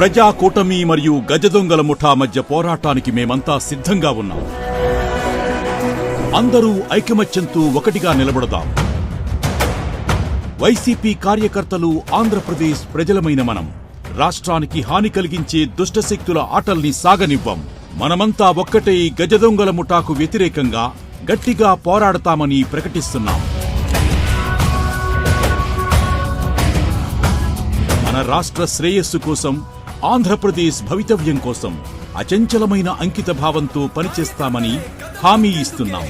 ప్రజా కూటమి మరియు గజదొంగల ముఠా మధ్య పోరాటానికి మేమంతా సిద్ధంగా ఉన్నాం. అందరూ ఐకమత్యంతో ఒకటిగా నిలబడదాం. వైసీపీ కార్యకర్తలు ఆంధ్రప్రదేశ్ ప్రజలమైన మనం. రాష్ట్రానికి హాని కలిగించే దుష్టశక్తుల ఆటల్ని సాగనివ్వం. మనమంతా ఒక్కటే గజదొంగల ముఠాకు వ్యతిరేకంగా గట్టిగా పోరాడతామని ప్రకటిస్తున్నాం. మన రాష్ట్ర శ్రేయస్సు కోసం ఆంధ్రప్రదేశ్ భవితవ్యం కోసం అచంచలమైన అంకిత భావంతో పనిచేస్తామని హామీ ఇస్తున్నాం.